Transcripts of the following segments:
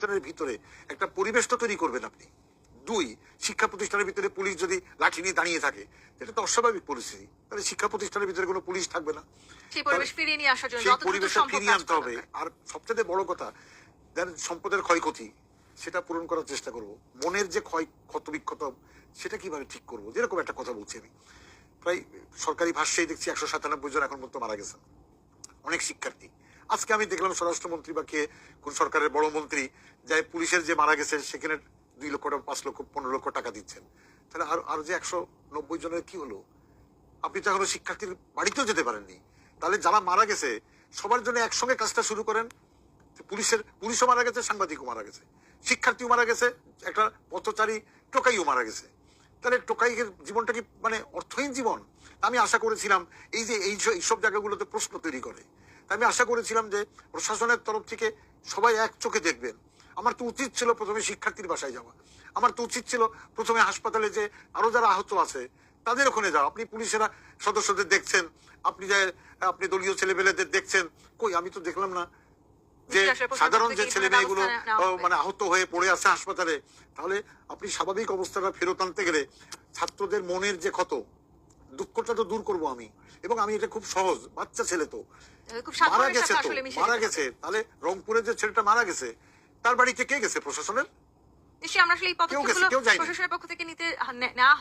প্রতিষ্ঠানের ভিতরে একটা পরিবেশ তো তৈরি করবেন আপনি। দুই শিক্ষা প্রতিষ্ঠানের ভিতরে পুলিশ যদি লাঠি নিয়ে দাঁড়িয়ে থাকে এটা তো অস্বাভাবিক পরিস্থিতি। তাহলে শিক্ষা প্রতিষ্ঠানের ভিতরে কোনো পুলিশ থাকবে না। সেই পরিবেশ ফিরিয়ে নিয়ে আসার জন্য পরিবেশটা ফিরিয়ে আনতে হবে। আর সবচেয়ে বড় কথা যাদের সম্পদের ক্ষয়ক্ষতি সেটা পূরণ করার চেষ্টা করব। মনের যে ক্ষয় ক্ষত বিক্ষত সেটা কীভাবে ঠিক করব? যেরকম একটা কথা বলছি আমি। প্রায় সরকারি ভাষ্যেই দেখছি একশো সাতানব্বই জন এখন পর্যন্ত মারা গেছেন অনেক শিক্ষার্থী। আজকে আমি দেখলাম স্বরাষ্ট্রমন্ত্রী বা কে কোন সরকারের বড় মন্ত্রী যাই পুলিশের যে মারা গেছে সেখানে দুই লক্ষ টাকা, পাঁচ লক্ষ, পনেরো লক্ষ টাকা দিচ্ছেন। তাহলে আর আর যে একশো নব্বই জনের কি হলো? আপনি তো এখনও শিক্ষার্থীর বাড়িতেও যেতে পারেননি। তাহলে যারা মারা গেছে, সবার জন্য একসঙ্গে কাজটা শুরু করেন। পুলিশের, পুলিশও মারা গেছে, সাংবাদিকও মারা গেছে। শিক্ষার্থীও মারা গেছে, একটা পথচারী টোকাইও মারা গেছে। তাহলে টোকাইয়ের জীবনটা কি মানে অর্থহীন জীবন? আমি আশা করেছিলাম, এই যে এই স- এইসব জায়গাগুলোতে প্রশ্ন তৈরি করে। আমি আশা করেছিলাম যে প্রশাসনের তরফ থেকে সবাই এক চোখে দেখবেন। আমার তো উচিত ছিল প্রথমে শিক্ষার্থীর বাসায় যাওয়া। আমার তো উচিত ছিল প্রথমে হাসপাতালে যে আরও যারা আহত আছে তাদের ওখানে যাও আপনি পুলিশেরা সদস্যদের দেখছেন আপনি যে আপনি দলীয় ছেলেপেলেদের দেখছেন কই আমি তো দেখলাম না যে সাধারণ যে ছেলে মেয়েগুলো। মানে আহত হয়ে পড়ে আছে হাসপাতালে তাহলে আপনি স্বাভাবিক অবস্থাটা ফেরত আনতে গেলে ছাত্রদের মনের যে ক্ষত দুঃখটা তো দূর করব আমি। এবং আমি এটা খুব সহজ বাচ্চা ছেলে তো। মারা গেছে তো মারা গেছে। তাহলে রংপুরের যে ছেলেটা মারা গেছে তার বাড়িতে কে গেছে প্রশাসনের? আমরা আসলে এই কেউ গেছে, পদক্ষেপগুলো কেউ যায়নি। প্রশাসনের পক্ষ থেকে নিতে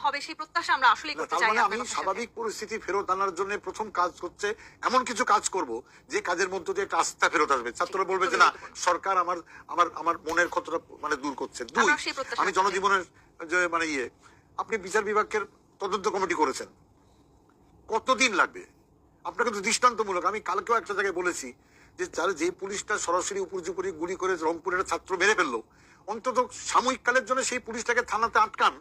হবে সেই প্রত্যাশা আমরা আসলেই করতে চাই মানে আমি স্বাভাবিক পরিস্থিতি ফেরত আনার জন্য প্রথম কাজ হচ্ছে এমন কিছু কাজ করব যে কাজের মধ্য দিয়ে একটা আস্থা ফেরত আসবে। ছাত্ররা বলবে যে না সরকার আমার আমার আমার মনের ক্ষতটা মানে দূর করছে। দুই আমি জনজীবনের যে মানে ইয়ে আপনি বিচার বিভাগের তদন্ত কমিটি করেছেন। কতদিন লাগবে? আপনাকে তো দৃষ্টান্তমূলক আমি কালকেও একটা জায়গায় বলেছি যে যারা যে পুলিশটা সরাসরি উপর্যুপরি গুলি করে রংপুরের ছাত্র মেরে ফেলল, অন্তত সাময়িককালের জন্য সেই পুলিশটাকে থানাতে আটকান।